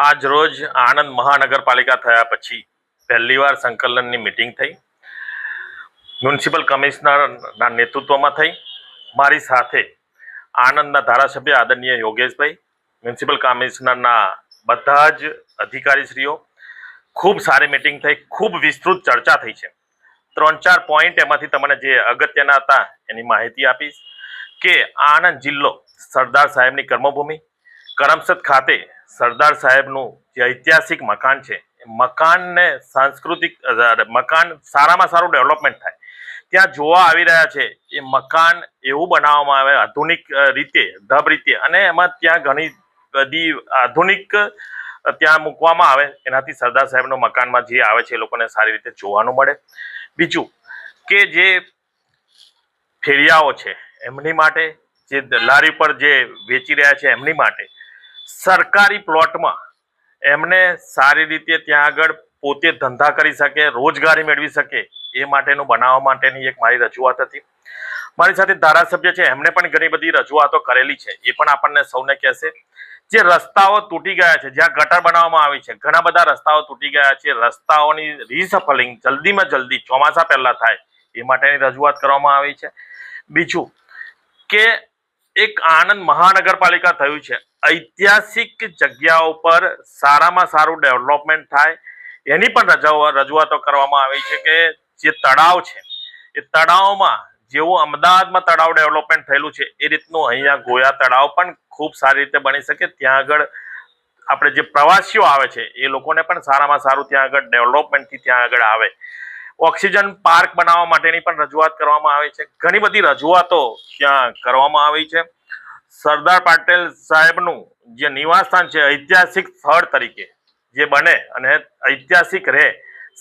આજ રોજ આણંદ મહાનગરપાલિકા થયા પછી પહેલીવાર સંકલનની મિટિંગ થઈ. મ્યુનિસિપલ કમિશનરના નેતૃત્વમાં થઈ. મારી સાથે આણંદના ધારાસભ્ય આદરણીય યોગેશભાઈ મ્યુનિસિપલ કમિશનરના બધા જ અધિકારીશ્રીઓ, ખૂબ સારી મિટિંગ થઈ, ખૂબ વિસ્તૃત ચર્ચા થઈ છે. ત્રણ ચાર પોઈન્ટ એમાંથી તમને જે અગત્યના હતા એની માહિતી આપીશ કે આણંદ જિલ્લો સરદાર સાહેબની કર્મભૂમિ, કરમસદ ખાતે સરદાર સાહેબનું જે ઐતિહાસિક મકાન છે મકાનને સાંસ્કૃતિક મકાન સારામાં સારું ડેવલપમેન્ટ થાય. ત્યાં જોવા આવી રહ્યા છે, એ મકાન એવું બનાવવામાં આવે, આધુનિક રીતે, ઢબ રીતે, અને એમાં ત્યાં ઘણી બધી આધુનિક ત્યાં મૂકવામાં આવે. એનાથી સરદાર સાહેબનો મકાનમાં જે આવે છે, એ લોકોને સારી રીતે જોવાનું મળે. બીજું કે જે ફેરિયાઓ છે, એમની માટે જે લારી પર જે વેચી રહ્યા છે, એમની માટે સરકારી પ્લોટમાં એમને સારી રીતે ત્યાં આગળ પોતે ધંધા કરી શકે, રોજગારી મેળવી શકે, એ માટેનું બનાવવા માટેની એક મારી રજૂઆત હતી. મારી સાથે ધારાસભ્ય છે, એમને પણ ઘણી બધી રજૂઆતો કરેલી છે, એ પણ આપણને સૌને કહેશે. જે રસ્તાઓ તૂટી ગયા છે, જ્યાં ગટર બનાવવામાં આવી છે, ઘણા બધા રસ્તાઓ તૂટી ગયા છે, રસ્તાઓની રીસફલિંગ જલ્દીમાં જલ્દી ચોમાસા પહેલા થાય, એ માટેની રજૂઆત કરવામાં આવી છે. બીજું કે એક આણંદ મહાનગરપાલિકા થયું છે ઐતિહાસિક જગ્યાઓ પર સારામાં સારું ડેવલપમેન્ટ થાય. એની પણ રજૂઆતો કરવામાં આવી છે કે જે તળાવ છે, એ તળાવમાં જેવું અમદાવાદમાં તળાવ ડેવલપમેન્ટ થયેલું છે, એ રીતનું અહીંયા ગોયા તળાવ પણ ખૂબ સારી રીતે બની શકે. ત્યાં આગળ આપણે જે પ્રવાસીઓ આવે છે, એ લોકોને પણ સારામાં સારું ત્યાં આગળ ડેવલપમેન્ટથી ત્યાં આગળ આવે. ઓક્સિજન પાર્ક બનાવવા માટેની પણ રજૂઆત કરવામાં આવી છે. ઘણી બધી રજૂઆતો ત્યાં કરવામાં આવી છે. સરદાર પટેલ સાહેબનું જે નિવાસસ્થાન છે, ઐતિહાસિક સ્થળ તરીકે જે બને અને ઐતિહાસિક રહે,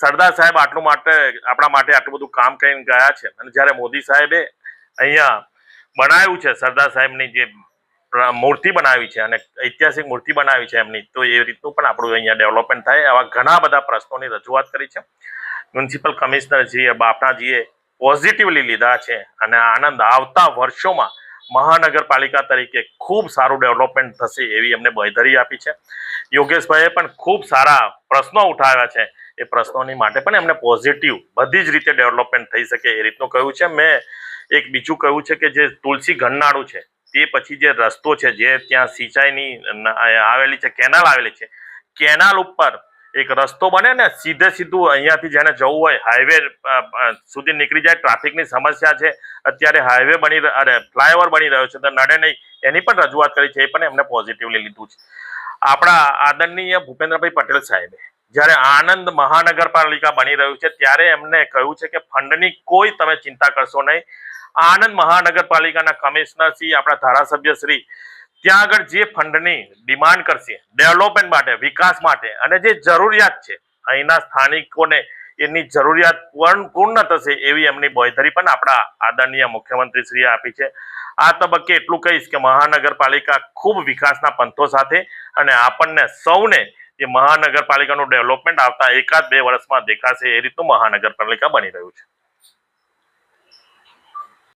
સરદાર સાહેબ આટલું માટે, આપણા માટે આટલું બધું કામ કરીને ગયા છે. અને જ્યારે મોદી સાહેબે અહીંયા બનાવ્યું છે, સરદાર સાહેબની જે મૂર્તિ બનાવી છે અને ઐતિહાસિક મૂર્તિ બનાવી છે એમની, તો એ રીતનું પણ આપણું અહીંયા ડેવલપમેન્ટ થાય. આવા ઘણા બધા પ્રશ્નોની રજૂઆત કરી છે. મ્યુનિસિપલ કમિશનરજીએ બાપનાજીએ પોઝિટિવલી લીધા છે અને આનંદ આવતા વર્ષોમાં મહાનગરપાલિકા તરીકે ખૂબ સારું ડેવલપમેન્ટ થશે એવી એમને બહેધરી આપી છે. યોગેશભાઈએ પણ ખૂબ સારા પ્રશ્નો ઉઠાવ્યા છે. એ પ્રશ્નોની માટે પણ એમને પોઝિટિવ બધી જ રીતે ડેવલપમેન્ટ થઈ શકે એ રીતનું કહ્યું છે. મેં એક બીજું કહ્યું છે કે જે તુલસી ઘરનાળું છે, તે પછી જે રસ્તો છે, જે ત્યાં સિંચાઈની આવેલી છે, કેનાલ આવેલી છે, કેનાલ ઉપર એક રસ્તો બને ને સીધે સીધું અહીંયાથી જેને જવું હોય હાઈવે સુધી નીકળી જાય. ટ્રાફિકની સમસ્યા છે. અત્યારે હાઈવે બની અરે ફ્લાયઓવર બની રહ્યો છે. તો નડે નહીં. એની પણ રજૂઆત કરી છે. એ પણ એમને પોઝિટિવલી લીધું છે. આપણા આદરણીય ભૂપેન્દ્રભાઈ પટેલ સાહેબે જ્યારે આણંદ મહાનગરપાલિકા બની રહ્યું છે, ત્યારે એમને કહ્યું છે કે ફંડની કોઈ તમે ચિંતા કરશો નહીં. આણંદ મહાનગરપાલિકાના કમિશનર શ્રી, આપણા ધારાસભ્ય શ્રી ત્યાં આગળ જે ફંડની ડિમાન્ડ કરશે ડેવલપમેન્ટ માટે, વિકાસ માટે, અને જે જરૂરિયાત છે, અહીંના સ્થાનિકોને એની જરૂરિયાત પૂર્ણ થશે એવી એમની બોયધરી પણ આપણા આદરણીય મુખ્યમંત્રી શ્રીએ આપી છે. આ તબક્કે એટલું કહીશ કે મહાનગરપાલિકા ખૂબ વિકાસના પંથો સાથે અને આપણને સૌને જે મહાનગરપાલિકાનું ડેવલપમેન્ટ આવતા એકાદ બે વર્ષમાં દેખાશે એ રીતનું મહાનગરપાલિકા બની રહ્યું છે.